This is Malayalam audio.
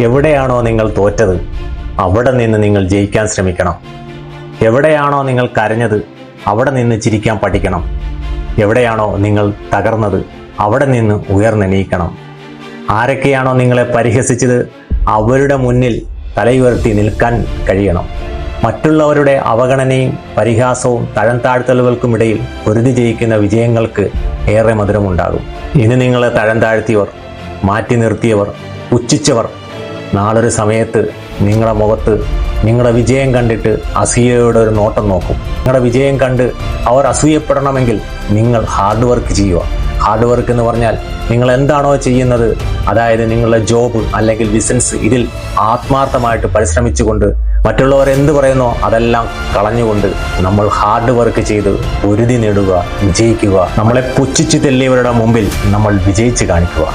എവിടെയാണോ നിങ്ങൾ തോറ്റത് അവിടെ നിന്ന് നിങ്ങൾ ജയിക്കാൻ ശ്രമിക്കണം. എവിടെയാണോ നിങ്ങൾ കരഞ്ഞത് അവിടെ നിന്ന് ചിരിക്കാൻ പഠിക്കണം. എവിടെയാണോ നിങ്ങൾ തകർന്നത് അവിടെ നിന്ന് ഉയർന്നെണീക്കണം. ആരൊക്കെയാണോ നിങ്ങളെ പരിഹസിച്ചത് അവരുടെ മുന്നിൽ തലയുയർത്തി നിൽക്കാൻ കഴിയണം. മറ്റുള്ളവരുടെ അവഗണനയും പരിഹാസവും തഴം താഴ്ത്തലുകൾക്കുമിടയിൽ പൊരുതി ജയിക്കുന്ന വിജയങ്ങൾക്ക് ഏറെ മധുരമുണ്ടാകും. ഇനി നിങ്ങളെ തഴം താഴ്ത്തിയവർ മാറ്റി നിർത്തിയവർ പുച്ഛിച്ചവർ നാളൊരു സമയത്ത് നിങ്ങളുടെ മുഖത്ത് നിങ്ങളുടെ വിജയം കണ്ടിട്ട് അസൂയയുടെ ഒരു നോട്ടം നോക്കും. നിങ്ങളുടെ വിജയം കണ്ട് അവർ അസൂയപ്പെടണമെങ്കിൽ നിങ്ങൾ ഹാർഡ് വർക്ക് ചെയ്യുക. ഹാർഡ് വർക്ക് എന്ന് പറഞ്ഞാൽ നിങ്ങൾ എന്താണോ ചെയ്യുന്നത് അതായത് നിങ്ങളുടെ ജോബ് അല്ലെങ്കിൽ ബിസിനസ് ഇതിൽ ആത്മാർത്ഥമായിട്ട് പരിശ്രമിച്ചുകൊണ്ട് മറ്റുള്ളവർ എന്ത് പറയുന്നോ അതെല്ലാം കളഞ്ഞുകൊണ്ട് നമ്മൾ ഹാർഡ് വർക്ക് ചെയ്ത് പൊരുതി നേടുക വിജയിക്കുക. നമ്മളെ പുച്ഛിച്ചു തെല്ലിയവരുടെ മുമ്പിൽ നമ്മൾ വിജയിച്ച് കാണിക്കുക.